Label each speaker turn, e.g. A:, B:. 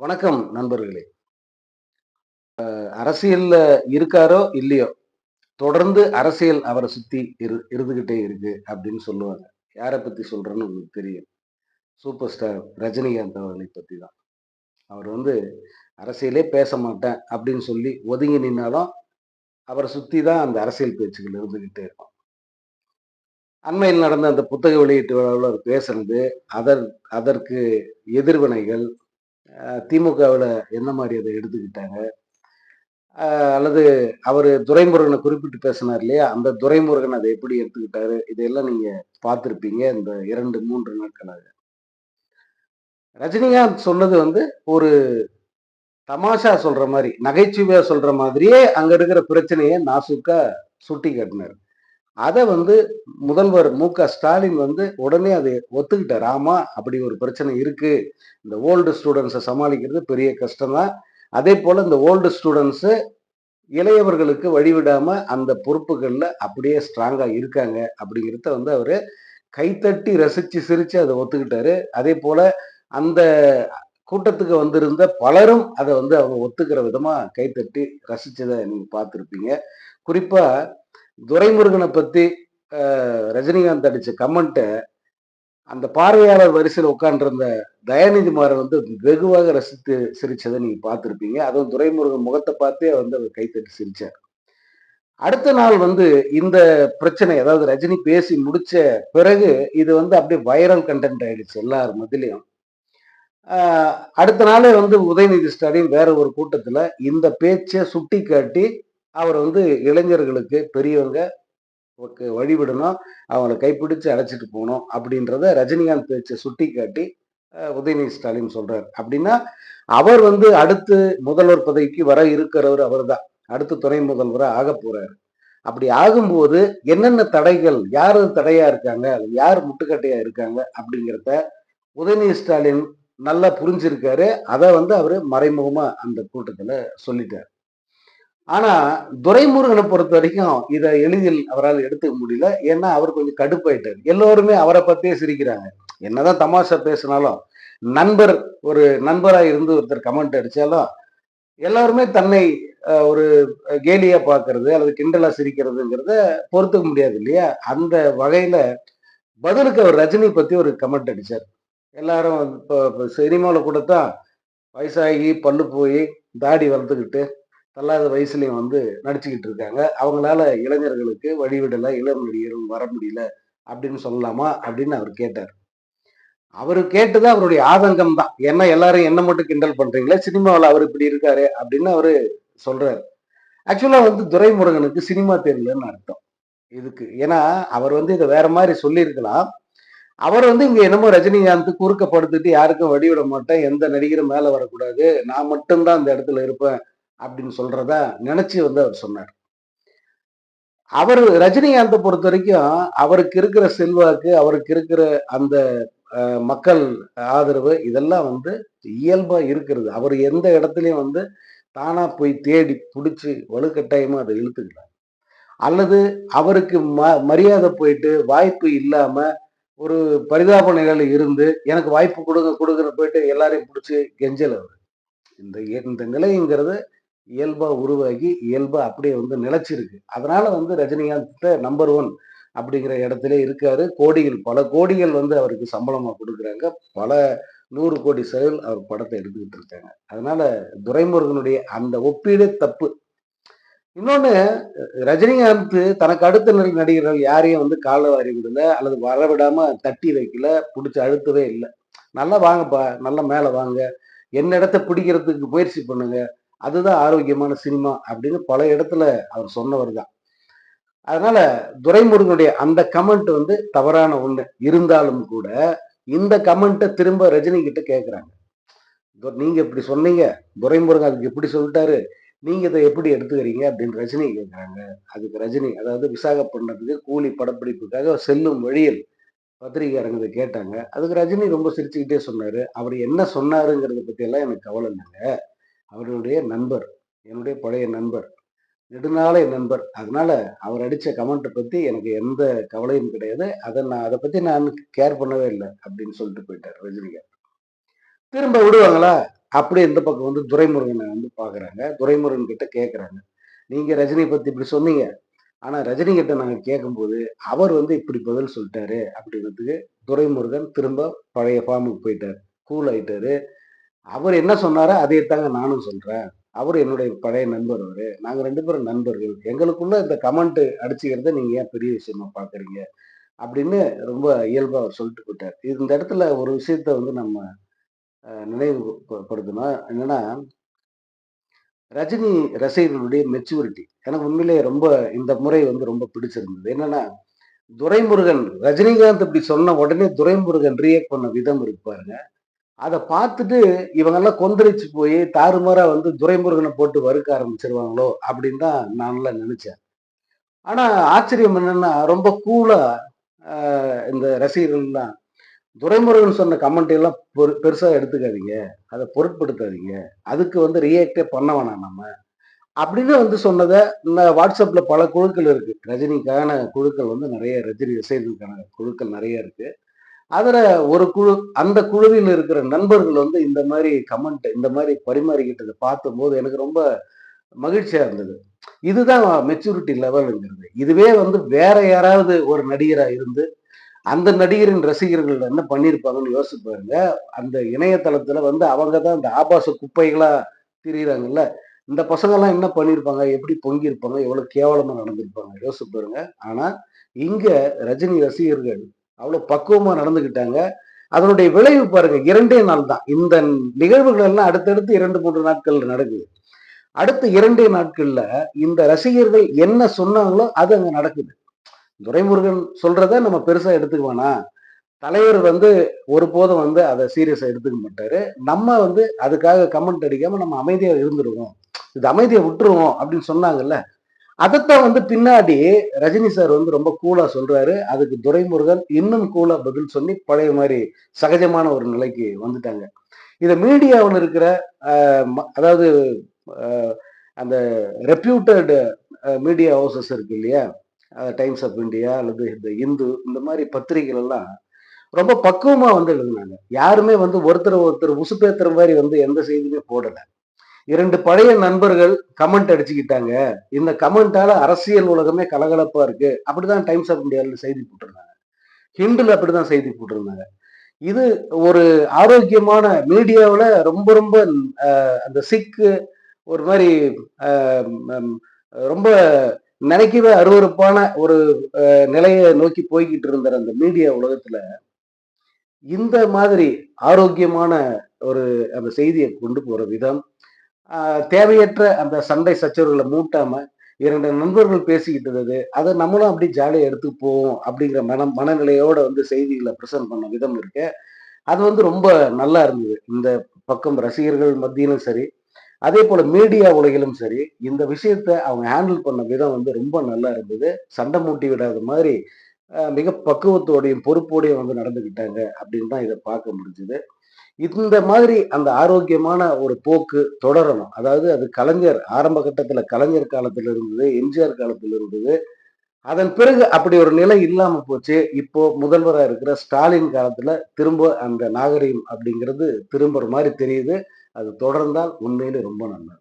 A: வணக்கம் நண்பர்களே. அரசியல்ல இருக்காரோ இல்லையோ தொடர்ந்து அரசியல் அவரை சுத்தி இரு இருந்துகிட்டே இருக்கு அப்படின்னு சொல்லுவாங்க. யாரை பத்தி சொல்றேன்னு உங்களுக்கு தெரியும். சூப்பர் ஸ்டார் ரஜினிகாந்த் அவர்களை பத்தி தான். அவர் வந்து அரசியலே பேச மாட்டேன் அப்படின்னு சொல்லி ஒதுங்கி நின்னாலும் அவரை சுத்தி தான் அந்த அரசியல் பேச்சுகள் இருந்துகிட்டே இருக்கும். அண்மையில் நடந்த அந்த புத்தக வெளியீட்டு விழாவில் அவர் பேசுனது அதர் அதற்கு எதிர்வினைகள் திமுகவில் என்ன மாதிரி அதை எடுத்துக்கிட்டாங்க? அல்லது அவர் துரைமுருகனை குறிப்பிட்டு பேசினார் இல்லையா? அந்த துரைமுருகன் அதை எப்படி எடுத்துக்கிட்டாரு? இதையெல்லாம் நீங்க பார்த்துருப்பீங்க இந்த இரண்டு மூன்று நாட்களாக. ரஜினிகாந்த் சொன்னது வந்து ஒரு தமாஷா சொல்ற மாதிரி நகைச்சுவையா சொல்ற மாதிரியே அங்க இருக்கிற பிரச்சனையை நாசுக்கா சுட்டி காட்டினார் அதை வந்து முதல்வர் மு க ஸ்டாலின் வந்து உடனே அதை ஒத்துக்கிட்டார். ஆமா அப்படி ஒரு பிரச்சனை இருக்கு. இந்த ஓல்டு ஸ்டூடெண்ட்ஸை சமாளிக்கிறது பெரிய கஷ்டம்தான். அதே போல இந்த ஓல்டு ஸ்டூடெண்ட்ஸு இளையவர்களுக்கு வழிவிடாம அந்த பொறுப்புகளில் அப்படியே ஸ்ட்ராங்கா இருக்காங்க அப்படிங்கிறத வந்து அவரு கைத்தட்டி ரசிச்சு சிரிச்சு அதை ஒத்துக்கிட்டாரு. அதே போல அந்த கூட்டத்துக்கு வந்திருந்த பலரும் அதை வந்து அவங்க ஒத்துக்கிற விதமா கைத்தட்டி ரசிச்சதை நீங்க பார்த்துருப்பீங்க. குறிப்பா துரைமுருகனை பத்தி ரஜினிகாந்த் அடிச்ச கமெண்ட்டை அந்த பார்வையாளர் வரிசையில் உட்காண்டிருந்த தயாநிதி மாறன் வந்து வெகுவாக ரசித்து சிரிச்சதை நீங்க பார்த்துருப்பீங்க. அதுவும் துரைமுருகன் முகத்தை பார்த்தே வந்து அவர் கைத்தட்டி சிரிச்சார். அடுத்த நாள் வந்து இந்த பிரச்சனை அதாவது ரஜினி பேசி முடிச்ச பிறகு இது வந்து அப்படியே வைரல் கண்டென்ட் ஆயிடுச்சு எல்லார் மத்தியிலையும் அடுத்த நாளே வந்து உதயநிதி ஸ்டாலின் வேற ஒரு கூட்டத்துல இந்த பேச்சை சுட்டி காட்டி அவர் வந்து இளைஞர்களுக்கு பெரியவங்க வழிவிடணும் அவங்கள கைப்பிடிச்சு அழைச்சிட்டு போகணும் அப்படின்றத ரஜினிகாந்த் பேச்சை சுட்டி காட்டி உதயநிதி ஸ்டாலின் சொல்றார். அப்படின்னா அவர் வந்து அடுத்து முதல்வர் பதவிக்கு வர இருக்கிறவர் அவர் தான் அடுத்து துணை முதல்வராக ஆக போறாரு. அப்படி ஆகும்போது என்னென்ன தடைகள் யார் தடையா இருக்காங்க யார் முட்டுக்கட்டையா இருக்காங்க அப்படிங்கிறத உதயநிதி ஸ்டாலின் நல்லா புரிஞ்சிருக்காரு. அதை வந்து அவர் மறைமுகமா அந்த கூட்டத்துல சொல்லிட்டார். ஆனா துரைமுருகனை பொறுத்த வரைக்கும் இதை எளிதில் அவரால் எடுத்துக்க முடியல. ஏன்னா அவர் கொஞ்சம் கடுப்பாயிட்டார். எல்லோருமே அவரை பத்தியே சிரிக்கிறாங்க. என்னதான் தமாஷா பேசினாலும் நண்பர் ஒரு நண்பராக இருந்து ஒருத்தர் கமெண்ட் அடிச்சாலும் எல்லாருமே தன்னை ஒரு கேலியா பாக்குறது அல்லது கிண்டலா சிரிக்கிறதுங்கிறத பொறுத்துக்க முடியாது இல்லையா? அந்த வகையில பதிலுக்கு அவர் ரஜினி பத்தி ஒரு கமெண்ட் அடிச்சார். எல்லாரும் இப்போ சினிமாவில் கூட தான் வயசாகி பல்லு போய் தாடி வளர்த்துக்கிட்டு தள்ளாத வயசுலயும் வந்து நடிச்சுக்கிட்டு இருக்காங்க. அவங்களால இளைஞர்களுக்கு வழிவிடல இளம் நடிகர்கள் வர முடியல அப்படின்னு சொல்லலாமா அப்படின்னு அவர் கேட்டார். அவர் கேட்டது அவருடைய ஆதங்கம் தான். ஏன்னா எல்லாரும் என்ன மட்டும் கிண்டல் பண்றீங்களே? சினிமாவில் அவர் இப்படி இருக்காரு அப்படின்னு அவரு சொல்றாரு. ஆக்சுவலா வந்து துரைமுருகனுக்கு சினிமா தெரியலன்னு அர்த்தம். இதுக்கு ஏன்னா அவர் வந்து இதை வேற மாதிரி சொல்லியிருக்கலாம். அவர் வந்து இங்க என்னமோ ரஜினிகாந்த் குறுக்கப்படுத்திட்டு யாருக்கும் வடிவிட மாட்டேன் எந்த நடிகரும் மேல வரக்கூடாது நான் மட்டும்தான் அந்த இடத்துல இருப்பேன் அப்படின்னு சொல்றதா நினைச்சு வந்து அவர் சொன்னார். அவர் ரஜினிகாந்தை பொறுத்த வரைக்கும் அவருக்கு இருக்கிற செல்வாக்கு அவருக்கு இருக்கிற அந்த மக்கள் ஆதரவு இதெல்லாம் வந்து இயல்பா இருக்கிறது. அவர் எந்த இடத்துலையும் வந்து தானா போய் தேடி பிடிச்சி வலுக்கட்டாயமா அதை இழுத்துக்கிறார் அல்லது அவருக்கு ம மரியாதை போயிட்டு வாய்ப்பு இல்லாம ஒரு பரிதாப நிலையில இருந்து எனக்கு வாய்ப்பு கொடுங்க கொடுக்குற போயிட்டு எல்லாரையும் பிடிச்சி கெஞ்சல் அவர். இந்த இந்த நிலைங்கிறது இயல்பா உருவாகி இயல்பா அப்படியே வந்து நிலைச்சிருக்கு. அதனால வந்து ரஜினிகாந்த் நம்பர் ஒன் அப்படிங்கிற இடத்துல இருக்காரு. கோடிகள் பல கோடிகள் வந்து அவருக்கு சம்பளமா கொடுக்குறாங்க. பல நூறு கோடி செலவில் அவர் படத்தை எடுத்துக்கிட்டு இருக்காங்க. அதனால துரைமுருகனுடைய அந்த ஒப்பீடு தப்பு. இன்னொன்று ரஜினிகாந்த் தனக்கு அடுத்த நிலை நடிகர்கள் யாரையும் வந்து கால வாரி விடல அல்லது வரவிடாமல் தட்டி வைக்கல பிடிச்சி அழுத்தவே இல்லை. நல்லா வாங்கப்பா நல்லா மேலே வாங்க. என்ன இடத்த பிடிக்கிறதுக்கு முயற்சி பண்ணுங்க. அதுதான் ஆரோக்கியமான சினிமா அப்படின்னு பல இடத்துல அவர் சொன்னவர் தான். அதனால துரைமுருகனுடைய அந்த கமெண்ட் வந்து தவறான ஒண்ணு. இருந்தாலும் கூட இந்த கமெண்ட்டை திரும்ப ரஜினி கிட்ட கேட்குறாங்க நீங்க இப்படி சொன்னீங்க. துரைமுருகன் அதுக்கு எப்படி சொல்லிட்டாரு. நீங்க இதை எப்படி எடுத்துக்கிறீங்க அப்படின்னு ரஜினி கேட்குறாங்க அதுக்கு ரஜினி அதாவது விசாகப்பட்டினத்துக்கு கூலி படப்பிடிப்புக்காக செல்லும் வழியில் பத்திரிகையாரங்க கேட்டாங்க. அதுக்கு ரஜினி ரொம்ப சிரிச்சுக்கிட்டே சொன்னாரு. அவர் என்ன சொன்னாருங்கிறத பத்தி எல்லாம் எனக்கு கவலை இல்லைங்க. அவருடைய நண்பர் என்னுடைய பழைய நண்பர் நெடுநாளை நண்பர். அதனால அவர் அடித்த கமெண்ட்டை பற்றி எனக்கு எந்த கவலையும் கிடையாது. அதை நான் அதை பற்றி நான் கேர் பண்ணவே இல்லை அப்படின்னு சொல்லிட்டு போயிட்டார் ரஜினிகாந்த். திரும்ப விடுவாங்களா? அப்படியே இந்த பக்கம் வந்து துரைமுருகனை வந்து பார்க்குறாங்க. துரைமுருகன் கிட்ட கேட்குறாங்க நீங்கள் ரஜினி பற்றி இப்படி சொன்னீங்க. ஆனால் ரஜினி கிட்ட நாங்கள் கேட்கும்போது அவர் வந்து இப்படி பதில் சொல்லிட்டாரு அப்படின்றதுக்கு துரைமுருகன் திரும்ப பழைய ஃபார்முக்கு போயிட்டார். கூல் ஆயிட்டாரு. அவர் என்ன சொன்னாரோ அதே தாங்க நானும் சொல்றேன். அவர் என்னுடைய பழைய நண்பர் அவரு. நாங்க ரெண்டு பேரும் நண்பர்கள். எங்களுக்குள்ள இந்த கமெண்ட் அடிச்சுக்கிறத நீங்க ஏன் பெரிய விஷயமா பாக்குறீங்க? அப்படின்னு ரொம்ப இயல்பா அவர் சொல்லிட்டு போயிட்டார். இந்த இடத்துல ஒரு விஷயத்த வந்து நம்ம அஹ், நினைவுபடுத்தணும். என்னன்னா ரஜினி ரசிகர்களுடைய மெச்சூரிட்டி எனக்கு உண்மையிலேயே ரொம்ப இந்த முறை வந்து ரொம்ப பிடிச்சிருந்தது. என்னன்னா துரைமுருகன் ரஜினிகாந்த் இப்படி சொன்ன உடனே துரைமுருகன் ரியாக்ட் பண்ண விதம் இருப்பாருங்க அதை பார்த்துட்டு இவங்கெல்லாம் கொந்தளிச்சு போய் தாறுமாறா வந்து துரைமுருகனை போட்டு வறுக்க ஆரம்பிச்சிருவாங்களோ அப்படின்னு தான் நான்லாம் நினைச்சேன். ஆனா ஆச்சரியம் என்னன்னா ரொம்ப கூலா இந்த ரசிகர்கள்லாம் துரைமுருகன் சொன்ன கமெண்ட் எல்லாம் பெரு- பெருசா எடுத்துக்காதீங்க. அதை பொருட்படுத்தாதீங்க. அதுக்கு வந்து ரியாக்டே பண்ண வேணாம் நம்ம. அப்படின்னு வந்து சொன்னதை இந்த வாட்ஸ்அப்ல பல குழுக்கள் இருக்கு. ரஜினிக்கான குழுக்கள் வந்து நிறைய ரஜினி ரசிகர்களுக்கான குழுக்கள் நிறைய இருக்கு. அதில் ஒரு குழு அந்த குழுவில் இருக்கிற நண்பர்கள் வந்து இந்த மாதிரி கமெண்ட் இந்த மாதிரி பரிமாறிக்கிட்டதை பார்த்தபோது எனக்கு ரொம்ப மகிழ்ச்சியாக இருந்தது. இதுதான் மெச்சூரிட்டி லெவல்ங்கிறது இதுவே வந்து வேற யாராவது ஒரு நடிகராக இருந்து அந்த நடிகரின் ரசிகர்கள் என்ன பண்ணியிருப்பாங்கன்னு யோசிச்சு பாருங்க. அந்த இணையதளத்துல வந்து அவங்க தான் அந்த ஆபாச குப்பைகளா திரியிறாங்கல்ல. இந்த பசங்கெல்லாம் என்ன பண்ணியிருப்பாங்க? எப்படி பொங்கியிருப்பாங்க? எவ்வளவு கேவலமா நடந்திருப்பாங்க? யோசிச்சு பாருங்க. ஆனா இங்க ரஜினி ரசிகர்கள் அவ்வளவு பக்குவமா நடந்துக்கிட்டாங்க. அதனுடைய விளைவு பாருங்க இரண்டே நாள் தான். இந்த நிகழ்வுகள் எல்லாம் அடுத்தடுத்து இரண்டு மூன்று நாட்கள் நடக்குது. அடுத்த இரண்டே நாட்கள்ல இந்த ரசிகர்கள் என்ன சொன்னாங்களோ அது அங்க நடக்குது. துரைமுருகன் சொல்றத நம்ம பெருசா எடுத்துக்க வேணாம் தலைவர் வந்து ஒருபோதும் வந்து அதை சீரியஸா எடுத்துக்க மாட்டாரு. நம்ம வந்து அதுக்காக கமெண்ட் அடிக்காம நம்ம அமைதியா இருந்துருவோம். இது அமைதியை விட்டுருவோம் அப்படின்னு சொன்னாங்கல்ல அதைத்தான் வந்து பின்னாடி ரஜினி சார் வந்து ரொம்ப கூலா சொல்றாரு. அதுக்கு துரைமுருகன் இன்னும் கூலா பதில் சொல்லி பழைய மாதிரி சகஜமான ஒரு நிலைக்கு வந்துட்டாங்க. இதை மீடியாவில் இருக்கிற ம- அதாவது அந்த ரெப்யூட்டட் மீடியா ஹவுசஸ் இருக்கு இல்லையா? டைம்ஸ் ஆஃப் இந்தியா அல்லது இந்த இந்து இந்த மாதிரி பத்திரிகைகள் எல்லாம் ரொம்ப பக்குவமாக வந்து எழுதுனாங்க. யாருமே வந்து ஒருத்தர் ஒருத்தர் உசுப்பேத்துற மாதிரி வந்து எந்த செய்தியுமே போடலை. இரண்டு பழைய நண்பர்கள் கமெண்ட் அடிச்சுக்கிட்டாங்க. இந்த கமெண்டால அரசியல் உலகமே கலகலப்பா இருக்கு. அப்படிதான் டைம்ஸ் ஆஃப் இந்தியாவில் செய்தி போட்டிருந்தாங்க. ஹிண்டில் அப்படிதான் செய்தி போட்டிருந்தாங்க. இது ஒரு ஆரோக்கியமான மீடியாவில் ரொம்ப ரொம்ப அந்த சிக்கு ஒரு மாதிரி ரொம்ப நினைக்கவே அருவருப்பான ஒரு நிலையை நோக்கி போய்கிட்டு இருந்த அந்த மீடியா உலகத்துல இந்த மாதிரி ஆரோக்கியமான ஒரு அந்த செய்தியை கொண்டு போற விதம் தேவையற்ற அந்த சண்டை சச்சரவுகளை மூட்டாம இரண்டு நண்பர்கள் பேசிக்கிட்டது அதை நம்மளும் அப்படி ஜாலியாக எடுத்து போவோம் அப்படிங்கிற மன மனநிலையோட வந்து செய்திகளை ப்ரெசென்ட் பண்ண விதம் இருக்கு. அது வந்து ரொம்ப நல்லா இருந்தது. இந்த பக்கம் ரசிகர்கள் மத்தியிலும் சரி அதே போல மீடியா உலகிலும் சரி இந்த விஷயத்த அவங்க ஹேண்டில் பண்ண விதம் வந்து ரொம்ப நல்லா இருந்தது. சண்டை மூட்டி விடாத மாதிரி மிக பக்குவத்தோடையும் பொறுப்போடையும் வந்து நடந்துக்கிட்டாங்க அப்படின்னு தான் இதை பார்க்க முடிஞ்சுது. இந்த மாதிரி அந்த ஆரோக்கியமான ஒரு போக்கு தொடரணும். அதாவது அது கலைஞர் ஆரம்ப கட்டத்துல கலைஞர் காலத்துல இருந்தது எம்ஜிஆர் காலத்துல இருந்தது. அதன் பிறகு அப்படி ஒரு நிலை இல்லாம போச்சு. இப்போ முதல்வராக இருக்கிற ஸ்டாலின் காலத்துல திரும்ப அந்த நாகரிகம் அப்படிங்கிறது திரும்புற மாதிரி தெரியுது. அது தொடர்ந்தால் உண்மையிலே ரொம்ப நல்லது